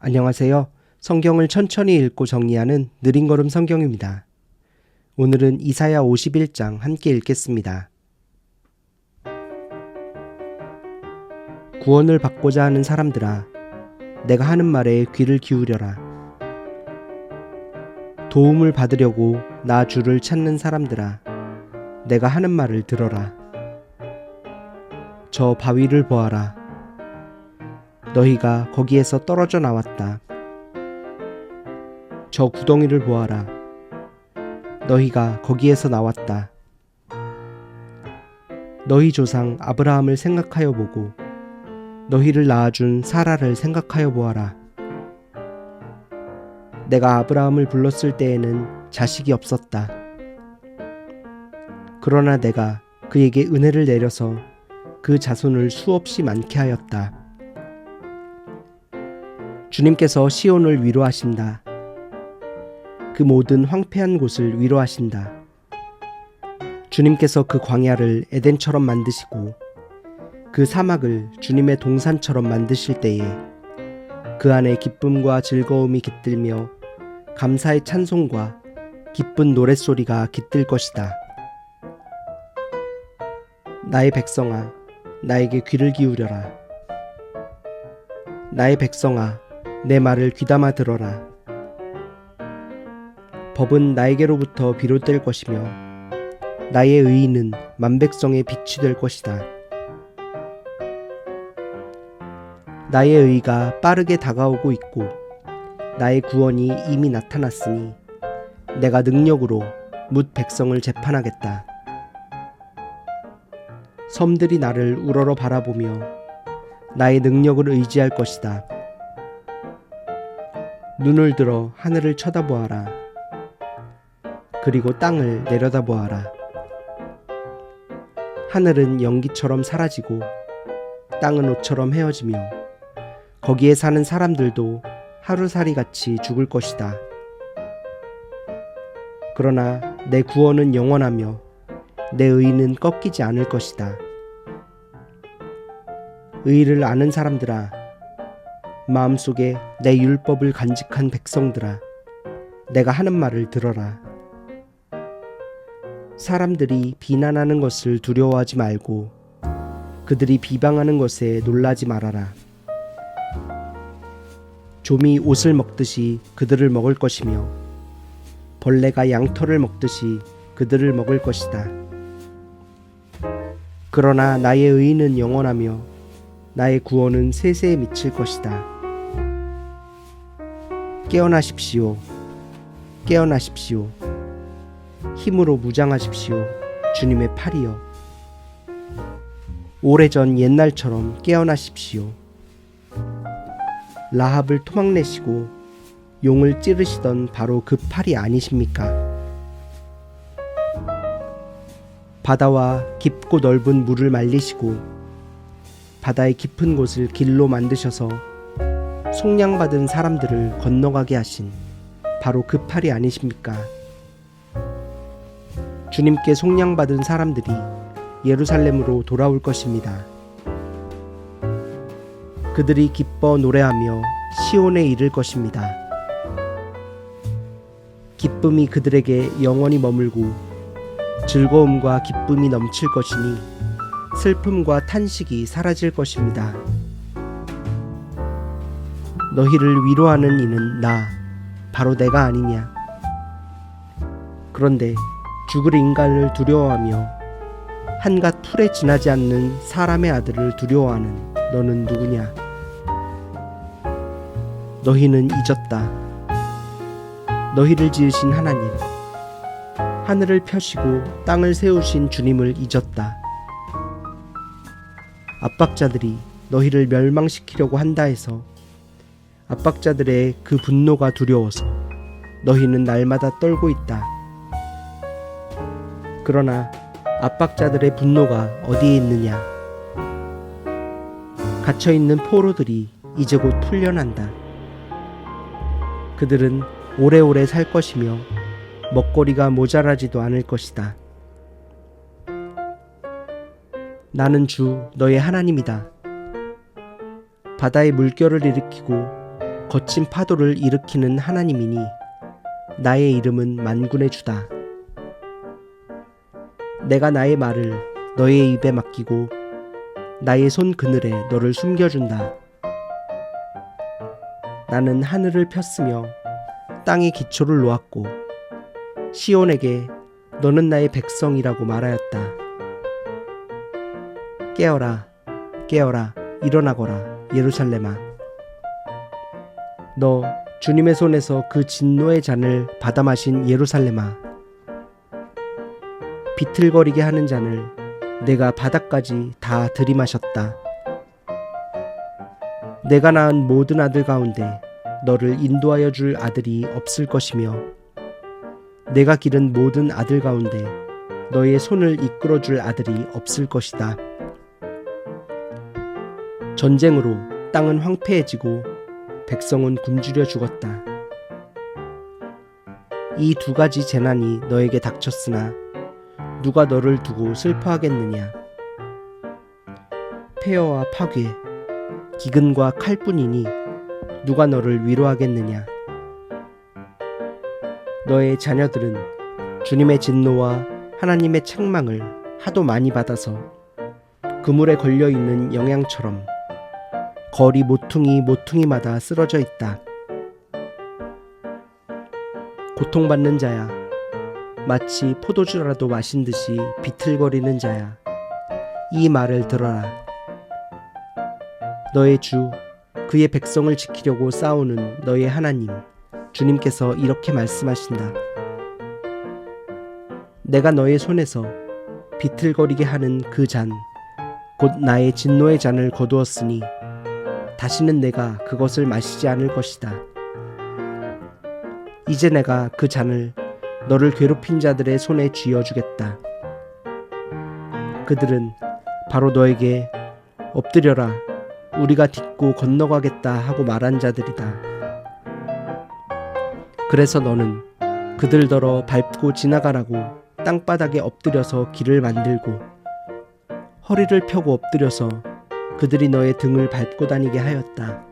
안녕하세요. 성경을 천천히 읽고 정리하는 느린 걸음 성경입니다. 오늘은 이사야 51장 함께 읽겠습니다. 구원을 받고자 하는 사람들아, 내가 하는 말에 귀를 기울여라. 도움을 받으려고 나 주를 찾는 사람들아, 내가 하는 말을 들어라. 저 바위를 보아라. 너희가 거기에서 떨어져 나왔다. 저 구덩이를 보아라. 너희가 거기에서 나왔다. 너희 조상 아브라함을 생각하여 보고 너희를 낳아준 사라를 생각하여 보아라. 내가 아브라함을 불렀을 때에는 자식이 없었다. 그러나 내가 그에게 은혜를 내려서 그 자손을 수없이 많게 하였다. 주님께서 시온을 위로하신다. 그 모든 황폐한 곳을 위로하신다. 주님께서 그 광야를 에덴처럼 만드시고 그 사막을 주님의 동산처럼 만드실 때에 그 안에 기쁨과 즐거움이 깃들며 감사의 찬송과 기쁜 노랫소리가 깃들 것이다. 나의 백성아, 나에게 귀를 기울여라. 나의 백성아, 내 말을 귀담아 들어라. 법은 나에게로부터 비롯될 것이며 나의 의의는 만백성의 빛이 될 것이다. 나의 의가 빠르게 다가오고 있고 나의 구원이 이미 나타났으니 내가 능력으로 뭇 백성을 재판하겠다. 섬들이 나를 우러러 바라보며 나의 능력을 의지할 것이다. 눈을 들어 하늘을 쳐다보아라. 그리고 땅을 내려다보아라. 하늘은 연기처럼 사라지고 땅은 옷처럼 헤어지며 거기에 사는 사람들도 하루살이 같이 죽을 것이다. 그러나 내 구원은 영원하며 내 의는 꺾이지 않을 것이다. 의를 아는 사람들아, 마음속에 내 율법을 간직한 백성들아, 내가 하는 말을 들어라. 사람들이 비난하는 것을 두려워하지 말고 그들이 비방하는 것에 놀라지 말아라. 좀이 옷을 먹듯이 그들을 먹을 것이며 벌레가 양털을 먹듯이 그들을 먹을 것이다. 그러나 나의 의는 영원하며 나의 구원은 세세에 미칠 것이다. 깨어나십시오. 깨어나십시오. 힘으로 무장하십시오. 주님의 팔이여. 오래전 옛날처럼 깨어나십시오. 라합을 토막내시고 용을 찌르시던 바로 그 팔이 아니십니까? 바다와 깊고 넓은 물을 말리시고 바다의 깊은 곳을 길로 만드셔서 속량받은 사람들을 건너가게 하신 바로 그 팔이 아니십니까? 주님께 속량받은 사람들이 예루살렘으로 돌아올 것입니다. 그들이 기뻐 노래하며 시온에 이를 것입니다. 기쁨이 그들에게 영원히 머물고 즐거움과 기쁨이 넘칠 것이니 슬픔과 탄식이 사라질 것입니다. 너희를 위로하는 이는 나, 바로 내가 아니냐. 그런데 죽을 인간을 두려워하며 한갓 풀에 지나지 않는 사람의 아들을 두려워하는 너는 누구냐? 너희는 잊었다. 너희를 지으신 하나님, 하늘을 펴시고 땅을 세우신 주님을 잊었다. 압박자들이 너희를 멸망시키려고 한다 해서 압박자들의 그 분노가 두려워서 너희는 날마다 떨고 있다. 그러나 압박자들의 분노가 어디에 있느냐? 갇혀 있는 포로들이 이제 곧 풀려난다. 그들은 오래오래 살 것이며 먹거리가 모자라지도 않을 것이다. 나는 주 너의 하나님이다. 바다의 물결을 일으키고 거친 파도를 일으키는 하나님이니 나의 이름은 만군의 주다. 내가 나의 말을 너의 입에 맡기고 나의 손 그늘에 너를 숨겨준다. 나는 하늘을 폈으며 땅의 기초를 놓았고 시온에게 너는 나의 백성이라고 말하였다. 깨어라, 깨어라, 일어나거라, 예루살렘아. 너 주님의 손에서 그 진노의 잔을 받아 마신 예루살렘아. 비틀거리게 하는 잔을 내가 바닥까지 다 들이마셨다. 내가 낳은 모든 아들 가운데 너를 인도하여 줄 아들이 없을 것이며 내가 기른 모든 아들 가운데 너의 손을 이끌어 줄 아들이 없을 것이다. 전쟁으로 땅은 황폐해지고 백성은 굶주려 죽었다. 이 두 가지 재난이 너에게 닥쳤으나 누가 너를 두고 슬퍼하겠느냐? 폐허와 파괴, 기근과 칼뿐이니 누가 너를 위로하겠느냐? 너의 자녀들은 주님의 진노와 하나님의 책망을 하도 많이 받아서 그물에 걸려 있는 영양처럼 거리 모퉁이 모퉁이마다 쓰러져 있다. 고통받는 자야, 마치 포도주라도 마신 듯이 비틀거리는 자야, 이 말을 들어라. 너의 주, 그의 백성을 지키려고 싸우는 너의 하나님, 주님께서 이렇게 말씀하신다. 내가 너의 손에서 비틀거리게 하는 그 잔, 곧 나의 진노의 잔을 거두었으니 다시는 내가 그것을 마시지 않을 것이다. 이제 내가 그 잔을 너를 괴롭힌 자들의 손에 쥐어주겠다. 그들은 바로 너에게 엎드려라, 우리가 딛고 건너가겠다 하고 말한 자들이다. 그래서 너는 그들더러 밟고 지나가라고 땅바닥에 엎드려서 길을 만들고 허리를 펴고 엎드려서 그들이 너의 등을 밟고 다니게 하였다.